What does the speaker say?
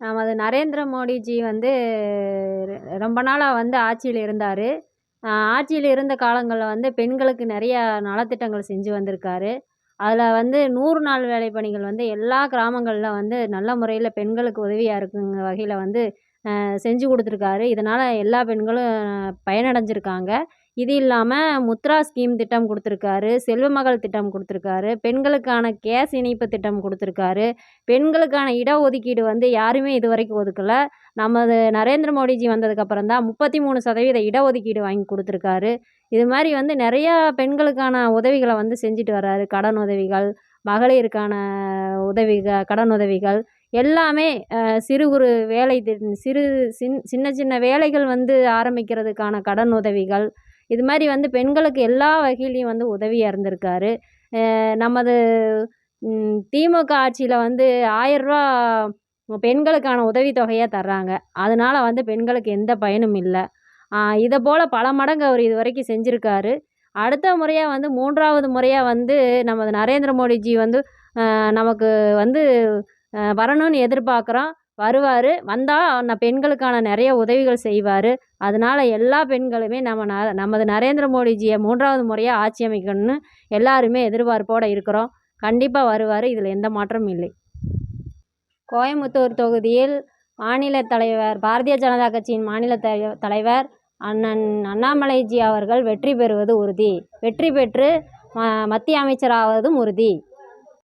நமது நரேந்திர மோடிஜி வந்து ரொம்ப நாளாக வந்து ஆட்சியில் இருந்தார். ஆட்சியில் இருந்த காலங்களில் வந்து பெண்களுக்கு நிறையா நலத்திட்டங்கள் செஞ்சு வந்திருக்காரு. அதில் வந்து நூறு நாள் வேலை பணிகள் வந்து எல்லா கிராமங்களில் வந்து நல்ல முறையில் பெண்களுக்கு உதவியாக இருக்குங்கிற வகையில் வந்து செஞ்சு கொடுத்துருக்காரு. இதனால் எல்லா பெண்களும் பயனடைஞ்சிருக்காங்க. இது இல்லாமல் முத்ரா ஸ்கீம் திட்டம் கொடுத்துருக்காரு செல்வமகள் திட்டம் கொடுத்துருக்காரு பெண்களுக்கான கேஸ் இணைப்பு திட்டம் கொடுத்துருக்காரு. பெண்களுக்கான இட ஒதுக்கீடு வந்து யாருமே இது வரைக்கும் ஒதுக்கலை. நமது நரேந்திர மோடிஜி வந்ததுக்கப்புறம் தான் முப்பத்தி மூணு சதவீத இட ஒதுக்கீடு வாங்கி கொடுத்துருக்காரு. இது மாதிரி வந்து நிறையா பெண்களுக்கான உதவிகளை வந்து செஞ்சுட்டு வர்றாரு கடன் உதவிகள் மகளிருக்கான உதவிகள் கடன் உதவிகள் எல்லாமே சிறு குறு வேலை சிறு சின் சின்ன சின்ன வேலைகள் வந்து ஆரம்பிக்கிறதுக்கான கடன் உதவிகள் இது மாதிரி வந்து பெண்களுக்கு எல்லா வகையிலையும் வந்து உதவியாக இருந்திருக்காரு. நமது திமுக ஆட்சியில் வந்து ஆயரூவா பெண்களுக்கான உதவித்தொகையாக தர்றாங்க. அதனால் வந்து பெண்களுக்கு எந்த பயனும் இல்லை. இதை போல் பல மடங்கு அவர் இது வரைக்கும் செஞ்சுருக்காரு. அடுத்த முறையாக வந்து மூன்றாவது முறையாக வந்து நமது நரேந்திர மோடிஜி வந்து நமக்கு வந்து வரணும்னு எதிர்பார்க்குறோம் வருவார். வந்தால் பெண்களுக்கான நிறைய உதவிகள் செய்வார். அதனால் எல்லா பெண்களுமே நம்ம ந நமது நரேந்திர மோடிஜியை மூன்றாவது முறையாக ஆட்சி அமைக்கணும்னு எல்லாருமே எதிர்பார்ப்போடு இருக்கிறோம். கண்டிப்பாக வருவார். இதில் எந்த மாற்றமும் இல்லை. கோயமுத்தூர் தொகுதியில் மாநில தலைவர் பாரதிய ஜனதா கட்சியின் மாநில தலைவர் அண்ணன் அண்ணாமலைஜி அவர்கள் வெற்றி பெறுவது உறுதி. வெற்றி பெற்று மத்திய அமைச்சராவதும் உறுதி.